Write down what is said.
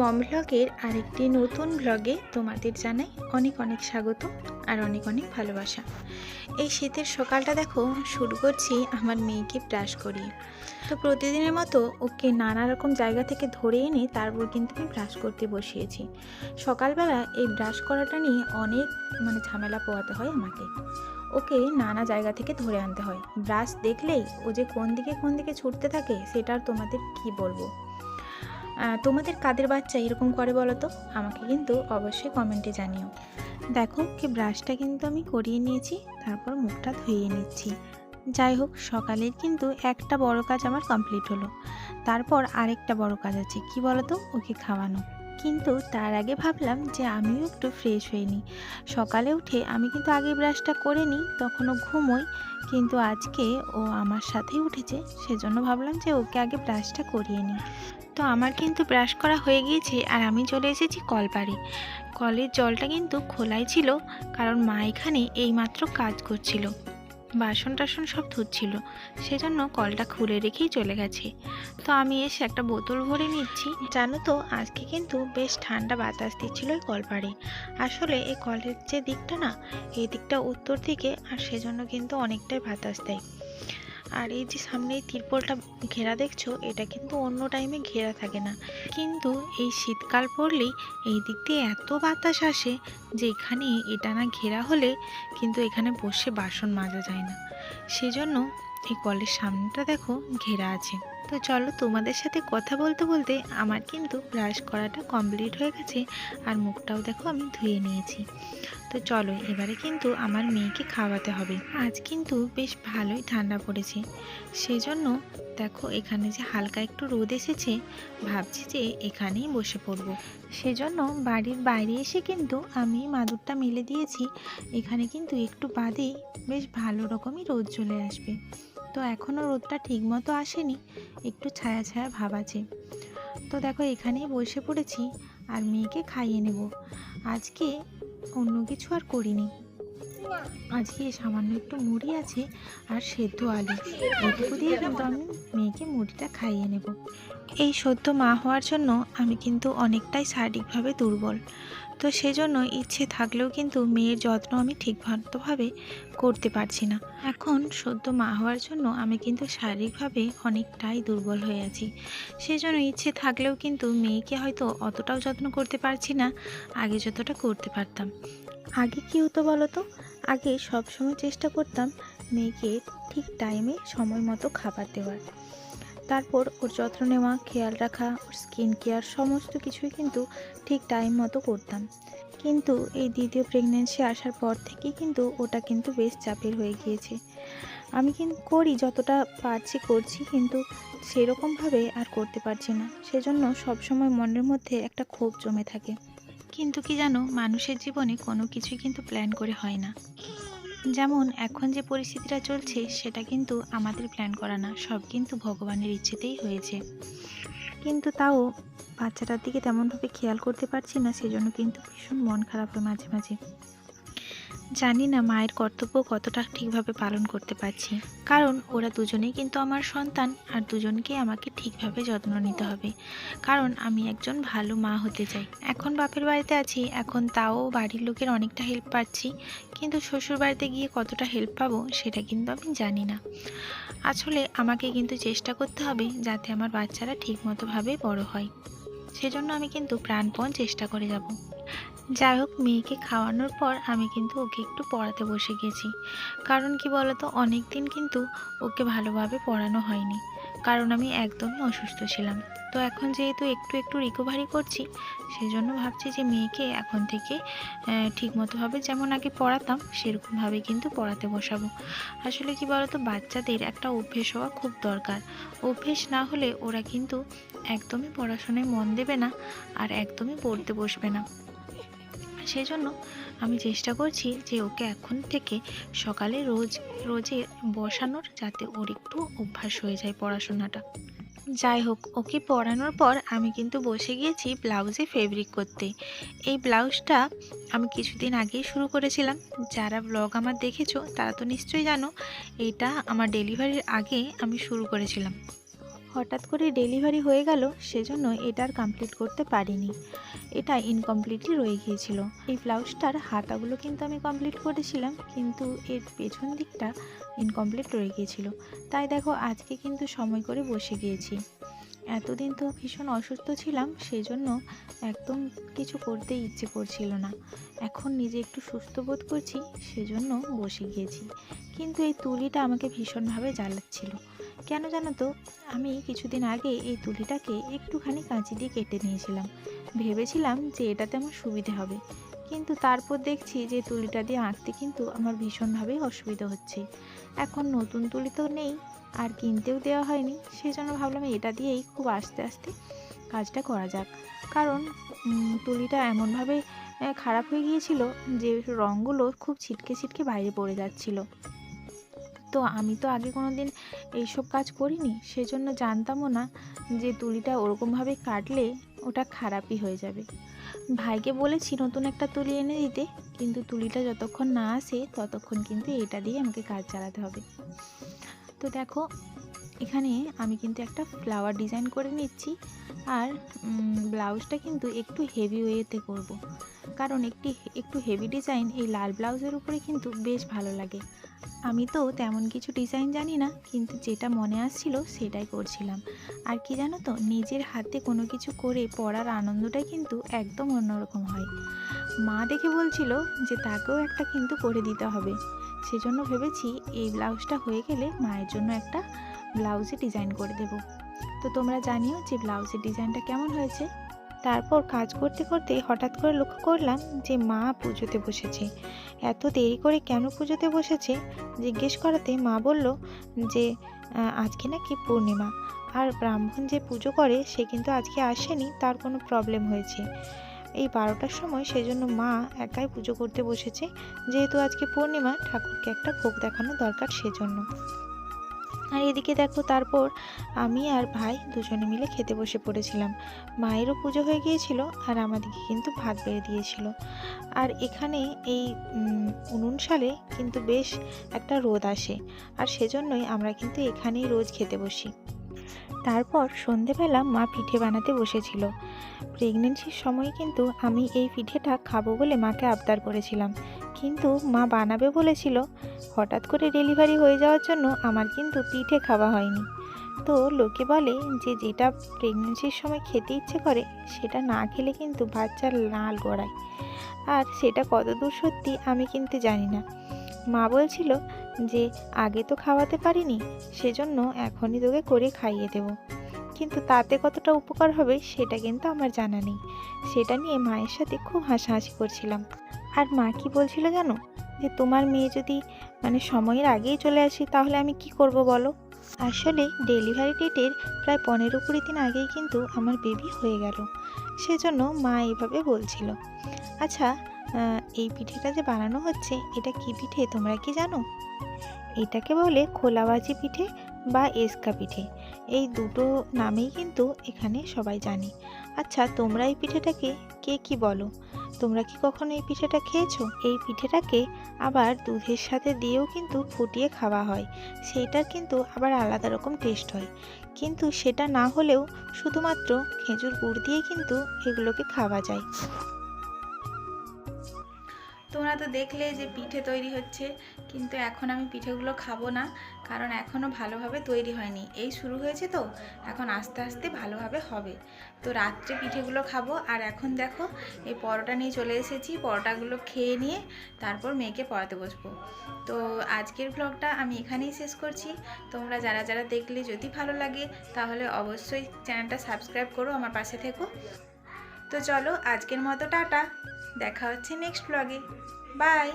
মম ভ্লগের আরেকটি নতুন ব্লগে তোমাদের জানাই অনেক অনেক স্বাগত আর অনেক অনেক ভালোবাসা। এই শীতের সকালটা দেখো, শুরু করছি আমার মেয়েকে ব্রাশ করিয়ে। তো প্রতিদিনের মতো ওকে নানা রকম জায়গা থেকে ধরে এনে তারপর কিন্তু আমি ব্রাশ করতে বসিয়েছি। সকালবেলা এই ব্রাশ করাটা নিয়ে অনেক মানে ঝামেলা পোয়াতে হয় আমাকে। ওকে নানা জায়গা থেকে ধরে আনতে হয়। ব্রাশ দেখলেই ও যে কোন দিকে কোন দিকে ছুটতে থাকে, সেটা আর তোমাদের কি বলব? তোমাদের কাদের বাচ্চা এরকম করে বলো তো? আমাকে কিন্তু অবশ্যই কমেন্টে জানিও। দেখো কি ব্রাশটা কিন্তু আমি করিয়ে নিয়েছি, তারপর মুখটা ধুয়ে নিচ্ছি। যাই হোক, সকালের কিন্তু একটা বড় কাজ আমার কমপ্লিট হলো। তারপর আরেকটা বড় কাজ আছে, কি বলো তো? ওকে খাওয়ানো। কিন্তু তার আগে ভাবলাম যে আমিও একটু ফ্রেশ হয়ে নিই। সকালে উঠে আমি কিন্তু আগে ব্রাশটা করে নিই, তখনও ঘুমোই, কিন্তু আজকে ও আমার সাথেই উঠেছে, সেজন্য ভাবলাম যে ওকে আগে ব্রাশটা করিয়ে নিই। তো আমার কিন্তু ব্রাশ করা হয়ে গিয়েছে আর আমি চলে এসেছি কলপাড়ে। কলের জলটা কিন্তু খোলাই ছিল, কারণ মা এখানে এইমাত্র কাজ করছিল। বাসন টাসন সব ধুচ্ছিল। সেজন্য কলটা খুলে রেখেই চলে গেছে। তো আমি এসে একটা বোতল ভরে নিচ্ছি। জানো তো, আজকে কিন্তু বেশ ঠান্ডা বাতাস দিচ্ছিল এই কলপাড়ে আসলে এই কলের যে দিকটা না, এই দিকটা উত্তর দিকে, আর সেজন্য কিন্তু অনেকটাই বাতাস দেয়। আর এই যে সামনে এই তিরপলটা ঘেরা দেখছ, এটা কিন্তু অন্য টাইমে ঘেরা থাকে না। কিন্তু এই শীতকাল পড়লেই এই দিক দিয়ে এত বাতাস আসে যে এখানে এটা না ঘেরা হলে কিন্তু এখানে বসে বাসন মাজা যায় না। সেজন্য এই কলের সামনেটা দেখো ঘেরা আছে। তো চলো তোমাদের সাথে কথা বলতে বলতে আমার কিন্তু ব্রাশ করাটা কমপ্লিট হয়ে গেছে আর মুখটাও দেখো আমি ধুয়ে নিয়েছি। তো চলো এবারে কিন্তু আমার মেয়েকে খাওয়াতে হবে। আজ কিন্তু বেশ ভালোই ঠান্ডা পড়েছে। সেজন্য দেখো এখানে যে হালকা একটু রোদ এসেছে, ভাবছি যে এখানেই বসে পড়ব। সেজন্য বাড়ির বাইরে এসে কিন্তু আমি মাদুরটা মেলে দিয়েছি। এখানে কিন্তু একটু বাদেই বেশ ভালো রকমই রোদ চলে আসবে। তো এখনও রোদটা ঠিকমতো আসেনি, একটু ছায়া ছায়া ভাব আছে। তো দেখো এখানেই বসে পড়েছি, আর মেয়েকে খাইয়ে নেব। আজকে অন্য কিছু আর করিনি। আজকে সামান্য একটু মুড়ি আছে আর সেদ্ধ আলু। এইটুকু দিয়ে কিন্তু আমি মেয়েকে মুড়িটা খাইয়ে নেব। এই সদ্য মা হওয়ার জন্য আমি কিন্তু অনেকটাই শারীরিকভাবে দুর্বল। তো সেজন্য ইচ্ছে থাকলেও কিন্তু মেয়ের যত্ন আমি ঠিকমতোভাবে করতে পারছি না। এখন সদ্য মা হওয়ার জন্য আমি কিন্তু শারীরিকভাবে অনেকটাই দুর্বল হয়ে আছি। সেজন্য ইচ্ছে থাকলেও কিন্তু মেয়েকে হয়তো অতটাও যত্ন করতে পারছি না, আগে যতটা করতে পারতাম। আগে কী হতো বলো তো আগে সবসময় চেষ্টা করতাম মেয়েকে ঠিক টাইমে সময় মতো খাবার দেওয়ার। তারপর ওর যত্ন নেওয়া, খেয়াল রাখা, ওর স্কিন কেয়ার সমস্ত কিছুই কিন্তু ঠিক টাইম মতো করতাম। কিন্তু এই দ্বিতীয় প্রেগনেন্সি আসার পর থেকেই কিন্তু ওটা কিন্তু বেশ চাপের হয়ে গিয়েছে। আমি কিন্তু করি যতটা পারছি করছি কিন্তু সেরকমভাবে আর করতে পারছি না। সেজন্য সবসময় মনের মধ্যে একটা ক্ষোভ জমে থাকে। কিন্তু কি জানো, মানুষের জীবনে কোনো কিছুই কিন্তু প্ল্যান করে হয় না। যেমন, এখন যে পরিস্থিতিটা চলছে, সেটা কিন্তু আমাদের প্ল্যান করা না, সব কিন্তু ভগবানের ইচ্ছেতেই হয়েছে। কিন্তু তাও বাচ্চাটার দিকে তেমনভাবে খেয়াল করতে পারছি না, সেজন্য কিন্তু ভীষণ মন খারাপ হয় মাঝে মাঝে। জানি না মায়ের কর্তব্য কতটা ঠিকভাবে পালন করতে পারছি। কারণ ওরা দুজনেই কিন্তু আমার সন্তান আর দুজনকেই আমাকে ঠিকভাবে যত্ন নিতে হবে। কারণ আমি একজন ভালো মা হতে চাই। এখন বাপের বাড়িতে আছি, এখন তাও বাড়ির লোকের অনেকটা হেল্প পাচ্ছি। কিন্তু শ্বশুর বাড়িতে গিয়ে কতটা হেল্প পাবো সেটা কিন্তু আমি জানি না। আসলে আমাকে কিন্তু চেষ্টা করতে হবে যাতে আমার বাচ্চারা ঠিকমতোভাবে বড় হয়। সেজন্য আমি কিন্তু প্রাণপণ চেষ্টা করে যাব। যাই হোক, মেয়েকে খাওয়ানোর পর আমি কিন্তু ওকে একটু পড়াতে বসে গেছি। কারণ কি বলতো অনেক দিন কিন্তু ওকে ভালোভাবে পড়ানো হয়নি। কারণ আমি একদমই অসুস্থ ছিলাম। তো এখন যেহেতু একটু একটু রিকভারি করছি, সেজন্য ভাবছি যে মেয়েকে এখন থেকে ঠিকমতোভাবে যেমন আগে পড়াতাম, সেরকমভাবে কিন্তু পড়াতে বসাবো। আসলে কি বলতো, বাচ্চাদের একটা অভ্যেস হওয়া খুব দরকার। অভ্যেস না হলে ওরা কিন্তু একদমই পড়াশোনায় মন দেবে না আর একদমই পড়তে বসবে না। সেজন্য আমি চেষ্টা করছি যে ওকে এখন থেকে সকালে রোজ, রোজে বসানোর যাতে ওর একটু অভ্যাস হয়ে যায় পড়াশোনাটা। যাই হোক, ওকে পড়ানোর পর আমি কিন্তু বসে গিয়েছি ব্লাউজে ফেব্রিক করতে। এই ব্লাউজটা আমি কিছুদিন আগেই শুরু করেছিলাম। যারা ব্লগ আমার দেখেছ, তারা তো নিশ্চয়ই জানো, এটা আমার ডেলিভারির আগে আমি শুরু করেছিলাম। হঠাৎ করে ডেলিভারি হয়ে গেল, সেজন্য এটা আর কমপ্লিট করতে পারিনি। এটা ইনকমপ্লিটই রয়ে গিয়েছিল। এই ব্লাউজটার হাতাগুলো কিন্তু আমি কমপ্লিট করেছিলাম, কিন্তু এর পেছন দিকটা ইনকমপ্লিট রয়ে গিয়েছিল। তাই দেখো, আজকে কিন্তু সময় করে বসে গিয়েছি। এতদিন তো ভীষণ অসুস্থ ছিলাম সেই জন্য একদম কিছু করতে ইচ্ছে করছিল না। এখন নিজে একটু সুস্থ বোধ করছি, সেজন্য বসে গিয়েছি। কিন্তু এই তুলিটা আমাকে ভীষণভাবে জ্বালাচ্ছিল। কেন জানো তো? আমি কিছুদিন আগে এই তুলিটাকে একটুখানি কাঁচি দিয়ে কেটে নিয়েছিলাম। ভেবেছিলাম যে এটাতে আমার সুবিধে হবে। কিন্তু তারপর দেখছি যে তুলিটা দিয়ে আঁকতে কিন্তু আমার ভীষণভাবেই অসুবিধা হচ্ছে। এখন নতুন তুলি তো নেই, আর কিনতেও দেওয়া হয়নি। সেই জন্য ভাবলাম এটা দিয়েই খুব আস্তে আস্তে কাজটা করা যাক। কারণ তুলিটা এমনভাবে খারাপ হয়ে গিয়েছিল যে রঙগুলো খুব ছিটকে ছিটকে বাইরে পড়ে যাচ্ছিল। তো আমি তো আগে কোনো দিন এইসব কাজ করিনি, সেজন্য জানতামও না যে তুলিটা ওরকমভাবে কাটলে ওটা খারাপই হয়ে যাবে। ভাইকে বলেছি নতুন একটা তুলি এনে দিতে, কিন্তু তুলিটা যতক্ষণ না আসে ততক্ষণ কিন্তু এটা দিয়ে আমাকে কাজ চালাতে হবে। তো দেখো, এখানে আমি কিন্তু একটা ফ্লাওয়ার ডিজাইন করে নিচ্ছি। আর ব্লাউজটা কিন্তু একটু হেভি ওয়েতে করব। কারণ একটি, একটু হেভি ডিজাইন এই লাল ব্লাউজের উপরে কিন্তু বেশ ভালো লাগে। আমি তো তেমন কিছু ডিজাইন জানি না, কিন্তু যেটা মনে আসছিল সেটাই করছিলাম। আর কি জানো তো, নিজের হাতে কোনো কিছু করে পড়ার আনন্দটাই কিন্তু একদম অন্যরকম হয়। মা দেখে বলছিল যে তাকেও একটা কিন্তু করে দিতে হবে। সেজন্য ভেবেছি এই ব্লাউজটা হয়ে গেলে মায়ের জন্য একটা ব্লাউজে ডিজাইন করে দেব। তো তোমরা জানিও যে ব্লাউজের ডিজাইনটা কেমন হয়েছে। তারপর কাজ করতে করতে হঠাৎ করে লক্ষ্য করলাম যে মা পুজোতে বসেছে। এত দেরি করে কেন পুজোতে বসেছে? জিজ্ঞেস করাতে মা বলল যে আজকে নাকি পূর্ণিমা। আর ব্রাহ্মণ যে পুজো করে সে কিন্তু আজকে আসেনি, তার কোনো প্রবলেম হয়েছে। এই বারোটার সময় সেজন্য মা একাই পুজো করতে বসেছে। যেহেতু আজকে পূর্ণিমা, ঠাকুরকে একটা ভোগ দেখানো দরকার সেজন্য। আর এদিকে দেখো, তারপর আমি আর ভাই দুজনে মিলে খেতে বসে পড়েছিলাম। মায়েরও পুজো হয়ে গিয়েছিল আর আমাদেরকে কিন্তু ভাত বেড়ে দিয়েছিল। আর এখানে এই উনুন সালে কিন্তু বেশ একটা রোদ আসে আর সেজন্যই আমরা কিন্তু এখানেই রোজ খেতে বসি। তারপর সন্ধেবেলা মা পিঠে বানাতে বসেছিল। প্রেগনেন্সির সময় কিন্তু আমি এই পিঠেটা খাব বলে মাকে আবদার করেছিলাম। কিন্তু মা বানাবে বলেছিল। হঠাৎ করে ডেলিভারি হয়ে যাওয়ার জন্য আমার কিন্তু পিঠে খাওয়া হয়নি। তো লোকে বলে যে, যেটা প্রেগনেন্সির সময় খেতে ইচ্ছে করে, সেটা না খেলে কিন্তু বাচ্চার লাল গড়ায়। আর সেটা কতদূর সত্যি আমি কিন্তু জানি না। মা বলছিল যে, আগে তো খাওয়াতে পারিনি, সেজন্য এখনই তোকে করে খাইয়ে দেবো। কিন্তু তাতে কতটা উপকার হবে সেটা কিন্তু আমার জানা নেই। সেটা নিয়ে মায়ের সাথে খুব হাসাহাসি করছিলাম। আর মা কি বলছিল জানো? যে তোমার মেয়ে যদি মানে সময়ের আগেই চলে আসে, তাহলে আমি কি করব বলো? আসলে ডেলিভারি ডেটের প্রায় পনেরো কুড়ি দিন আগেই কিন্তু আমার বেবি হয়ে গেল। সেজন্য মা এইভাবে বলছিল। আচ্ছা এই পিঠেটা যে বানানো হচ্ছে, এটা কি পিঠে? তোমরা কি জানো? এটাকে বলে খোলাবাজি পিঠে বা এসকা পিঠে। এই দুটো নামেই কিন্তু এখানে সবাই জানে। আচ্ছা তোমরা এই পিঠেটাকে কে কি বলো? তোমরা কি কখনো এই পিঠেটা খেয়েছো? এই পিঠেটাকে আবার দুধের সাথে দিয়েও কিন্তু ফুটিয়ে খাওয়া হয়। সেইটার কিন্তু আবার আলাদা রকম টেস্ট হয়। কিন্তু সেটা না হলেও শুধুমাত্র খেজুর গুড় দিয়ে কিন্তু এগুলোকে খাওয়া যায়। তোমরা তো দেখলে যে পিঠে তৈরি হচ্ছে, কিন্তু এখন আমি পিঠেগুলো খাব না। কারণ এখনও ভালোভাবে তৈরি হয়নি। এই শুরু হয়েছে তো? এখন আস্তে আস্তে ভালোভাবে হবে। তো রাত্রে পিঠেগুলো খাব। আর এখন দেখো, এই পরোটা নিয়ে চলে এসেছি। পরোটাগুলো খেয়ে নিয়ে তারপর মেয়েকে পড়াতে বসবো। তো আজকের ব্লগটা আমি এখানেই শেষ করছি। তোমরা যারা যারা দেখলে যদি ভালো লাগে, তাহলে অবশ্যই চ্যানেলটা সাবস্ক্রাইব করো আমার পাশে থেকো। তো চলো, আজকের মতো টাটা। দেখা হচ্ছে নেক্সট ব্লগে বাই